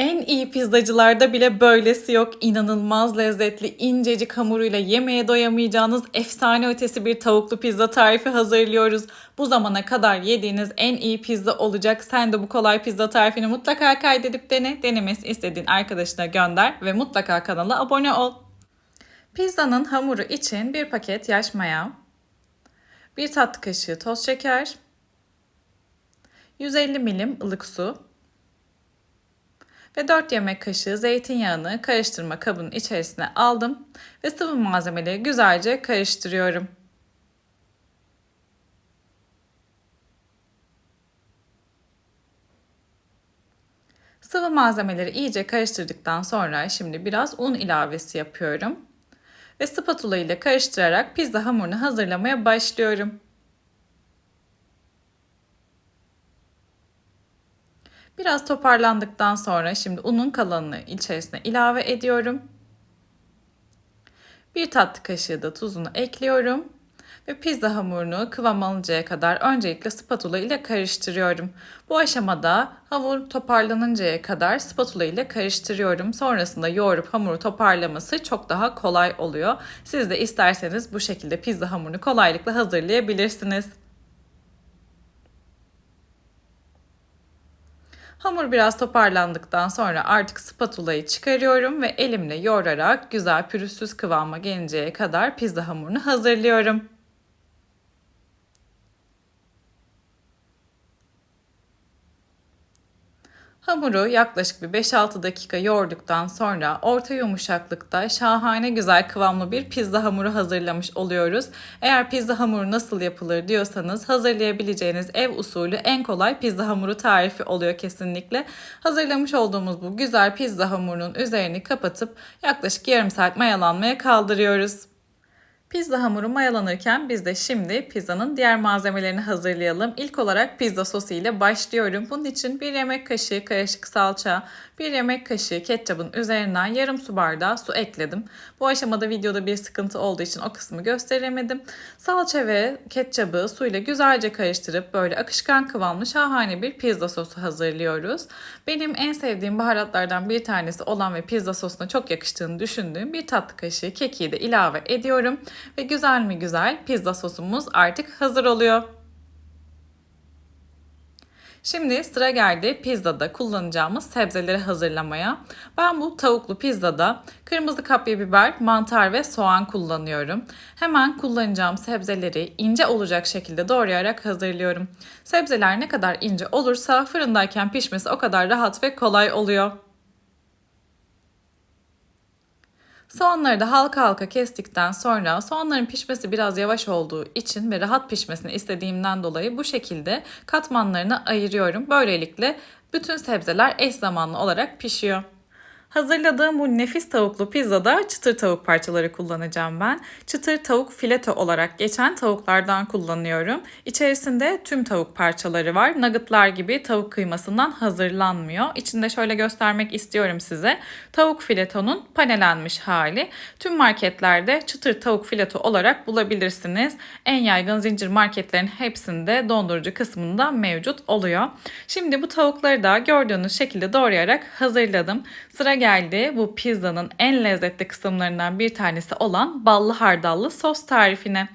En iyi pizzacılarda bile böylesi yok. İnanılmaz lezzetli, incecik hamuruyla yemeğe doyamayacağınız efsane ötesi bir tavuklu pizza tarifi hazırlıyoruz. Bu zamana kadar yediğiniz en iyi pizza olacak. Sen de bu kolay pizza tarifini mutlaka kaydedip dene. Denemesi istediğin arkadaşına gönder ve mutlaka kanala abone ol. Pizzanın hamuru için bir paket yaş maya, bir tatlı kaşığı toz şeker, 150 milim ılık su, ve 4 yemek kaşığı zeytinyağını karıştırma kabının içerisine aldım ve sıvı malzemeleri güzelce karıştırıyorum. Sıvı malzemeleri iyice karıştırdıktan sonra şimdi biraz un ilavesi yapıyorum. Ve spatula ile karıştırarak pizza hamurunu hazırlamaya başlıyorum. Biraz toparlandıktan sonra şimdi unun kalanını içerisine ilave ediyorum. Bir tatlı kaşığı da tuzunu ekliyorum. Ve pizza hamurunu kıvam alıncaya kadar öncelikle spatula ile karıştırıyorum. Bu aşamada hamur toparlanıncaya kadar spatula ile karıştırıyorum. Sonrasında yoğurup hamuru toparlaması çok daha kolay oluyor. Siz de isterseniz bu şekilde pizza hamurunu kolaylıkla hazırlayabilirsiniz. Hamur biraz toparlandıktan sonra artık spatulayı çıkarıyorum ve elimle yoğurarak güzel pürüzsüz kıvama gelinceye kadar pizza hamurunu hazırlıyorum. Hamuru yaklaşık bir 5-6 dakika yoğurduktan sonra orta yumuşaklıkta şahane güzel kıvamlı bir pizza hamuru hazırlamış oluyoruz. Eğer pizza hamuru nasıl yapılır diyorsanız hazırlayabileceğiniz ev usulü en kolay pizza hamuru tarifi oluyor kesinlikle. Hazırlamış olduğumuz bu güzel pizza hamurunun üzerini kapatıp yaklaşık yarım saat mayalanmaya kaldırıyoruz. Pizza hamuru mayalanırken biz de şimdi pizzanın diğer malzemelerini hazırlayalım. İlk olarak pizza sosu ile başlıyorum. Bunun için bir yemek kaşığı karışık salça, bir yemek kaşığı ketçabın üzerinden yarım su bardağı su ekledim. Bu aşamada videoda bir sıkıntı olduğu için o kısmı gösteremedim. Salça ve ketçabı suyla güzelce karıştırıp böyle akışkan kıvamlı şahane bir pizza sosu hazırlıyoruz. Benim en sevdiğim baharatlardan bir tanesi olan ve pizza sosuna çok yakıştığını düşündüğüm bir tatlı kaşığı kekiği de ilave ediyorum. Ve güzel mi güzel pizza sosumuz artık hazır oluyor. Şimdi sıra geldi pizzada kullanacağımız sebzeleri hazırlamaya. Ben bu tavuklu pizzada kırmızı kapya biber, mantar ve soğan kullanıyorum. Hemen kullanacağım sebzeleri ince olacak şekilde doğrayarak hazırlıyorum. Sebzeler ne kadar ince olursa fırındayken pişmesi o kadar rahat ve kolay oluyor. Soğanları da halka halka kestikten sonra soğanların pişmesi biraz yavaş olduğu için ve rahat pişmesini istediğimden dolayı bu şekilde katmanlarını ayırıyorum. Böylelikle bütün sebzeler eş zamanlı olarak pişiyor. Hazırladığım bu nefis tavuklu pizzada çıtır tavuk parçaları kullanacağım ben. Çıtır tavuk fileto olarak geçen tavuklardan kullanıyorum. İçerisinde tüm tavuk parçaları var. Nuggetlar gibi tavuk kıymasından hazırlanmıyor. İçinde şöyle göstermek istiyorum size. Tavuk filetonun panelenmiş hali. Tüm marketlerde çıtır tavuk fileto olarak bulabilirsiniz. En yaygın zincir marketlerin hepsinde dondurucu kısmında mevcut oluyor. Şimdi bu tavukları da gördüğünüz şekilde doğrayarak hazırladım. Sıra geldi bu pizzanın en lezzetli kısımlarından bir tanesi olan ballı hardallı sos tarifine.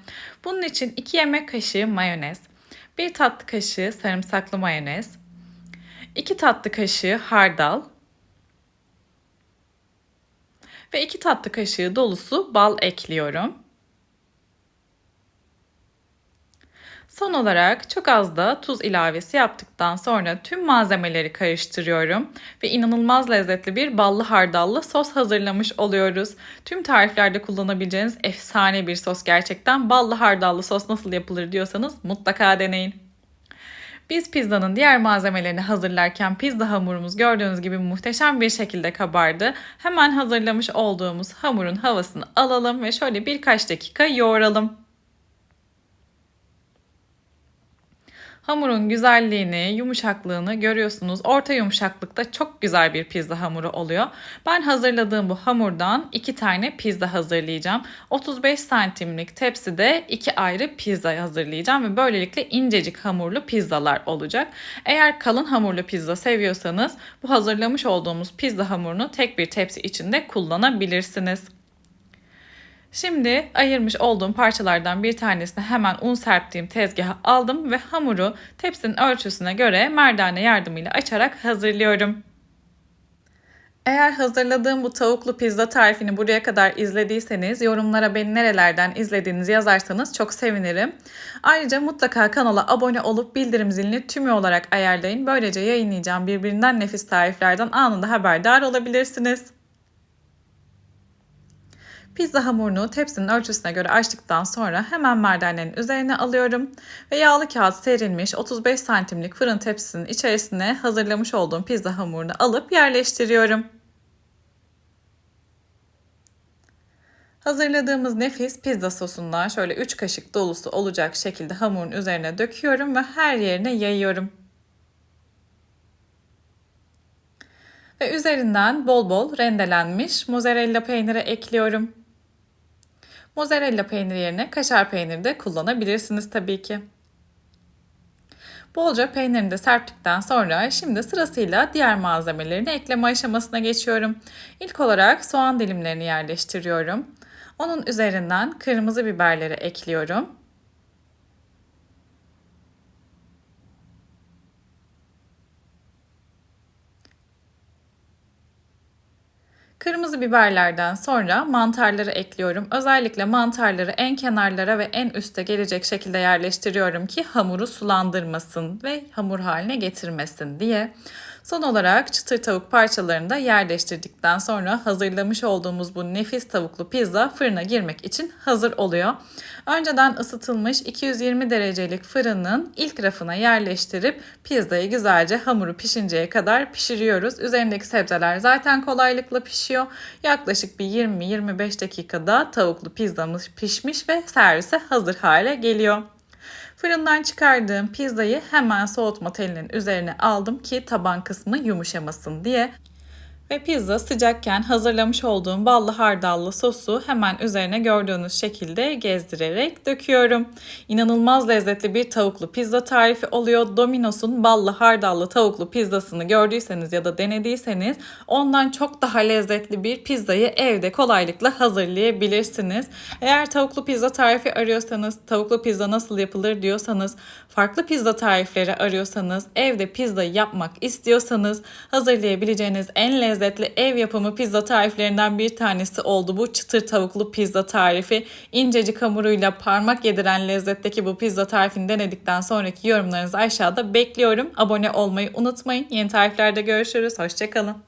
Bunun için 2 yemek kaşığı mayonez, 1 tatlı kaşığı sarımsaklı mayonez, 2 tatlı kaşığı hardal ve 2 tatlı kaşığı dolusu bal ekliyorum. Son olarak çok az da tuz ilavesi yaptıktan sonra tüm malzemeleri karıştırıyorum ve inanılmaz lezzetli bir ballı hardallı sos hazırlamış oluyoruz. Tüm tariflerde kullanabileceğiniz efsane bir sos gerçekten. Ballı hardallı sos nasıl yapılır diyorsanız mutlaka deneyin. Biz pizzanın diğer malzemelerini hazırlarken pizza hamurumuz gördüğünüz gibi muhteşem bir şekilde kabardı. Hemen hazırlamış olduğumuz hamurun havasını alalım ve şöyle birkaç dakika yoğuralım. Hamurun güzelliğini, yumuşaklığını görüyorsunuz. Orta yumuşaklıkta çok güzel bir pizza hamuru oluyor. Ben hazırladığım bu hamurdan iki tane pizza hazırlayacağım. 35 santimlik tepside iki ayrı pizza hazırlayacağım ve böylelikle incecik hamurlu pizzalar olacak. Eğer kalın hamurlu pizza seviyorsanız bu hazırlamış olduğumuz pizza hamurunu tek bir tepsi içinde kullanabilirsiniz. Şimdi ayırmış olduğum parçalardan bir tanesini hemen un serptiğim tezgaha aldım ve hamuru tepsinin ölçüsüne göre merdane yardımıyla açarak hazırlıyorum. Eğer hazırladığım bu tavuklu pizza tarifini buraya kadar izlediyseniz yorumlara beni nerelerden izlediğinizi yazarsanız çok sevinirim. Ayrıca mutlaka kanala abone olup bildirim zilini tümü olarak ayarlayın. Böylece yayınlayacağım birbirinden nefis tariflerden anında haberdar olabilirsiniz. Pizza hamurunu tepsinin ölçüsüne göre açtıktan sonra hemen merdanenin üzerine alıyorum ve yağlı kağıt serilmiş 35 santimlik fırın tepsisinin içerisine hazırlamış olduğum pizza hamurunu alıp yerleştiriyorum. Hazırladığımız nefis pizza sosundan şöyle 3 kaşık dolusu olacak şekilde hamurun üzerine döküyorum ve her yerine yayıyorum. Ve üzerinden bol bol rendelenmiş mozzarella peyniri ekliyorum. Mozzarella peyniri yerine kaşar peyniri de kullanabilirsiniz tabii ki. Bolca peynirini de serptikten sonra şimdi sırasıyla diğer malzemelerini ekleme aşamasına geçiyorum. İlk olarak soğan dilimlerini yerleştiriyorum. Onun üzerinden kırmızı biberleri ekliyorum. Kırmızı biberlerden sonra mantarları ekliyorum. Özellikle mantarları en kenarlara ve en üste gelecek şekilde yerleştiriyorum ki hamuru sulandırmasın ve hamur haline getirmesin diye. Son olarak çıtır tavuk parçalarını da yerleştirdikten sonra hazırlamış olduğumuz bu nefis tavuklu pizza fırına girmek için hazır oluyor. Önceden ısıtılmış 220 derecelik fırının ilk rafına yerleştirip pizzayı güzelce hamuru pişinceye kadar pişiriyoruz. Üzerindeki sebzeler zaten kolaylıkla pişiyor. Yaklaşık bir 20-25 dakikada tavuklu pizzamız pişmiş ve servise hazır hale geliyor. Fırından çıkardığım pizzayı hemen soğutma telinin üzerine aldım ki taban kısmı yumuşamasın diye. Ve pizza sıcakken hazırlamış olduğum ballı hardallı sosu hemen üzerine gördüğünüz şekilde gezdirerek döküyorum. İnanılmaz lezzetli bir tavuklu pizza tarifi oluyor. Domino's'un ballı hardallı tavuklu pizzasını gördüyseniz ya da denediyseniz ondan çok daha lezzetli bir pizzayı evde kolaylıkla hazırlayabilirsiniz. Eğer tavuklu pizza tarifi arıyorsanız, tavuklu pizza nasıl yapılır diyorsanız, farklı pizza tarifleri arıyorsanız, evde pizza yapmak istiyorsanız hazırlayabileceğiniz en lezzetli lezzetli ev yapımı pizza tariflerinden bir tanesi oldu bu çıtır tavuklu pizza tarifi. İncecik hamuruyla parmak yediren lezzetteki bu pizza tarifini denedikten sonraki yorumlarınızı aşağıda bekliyorum. Abone olmayı unutmayın. Yeni tariflerde görüşürüz. Hoşçakalın.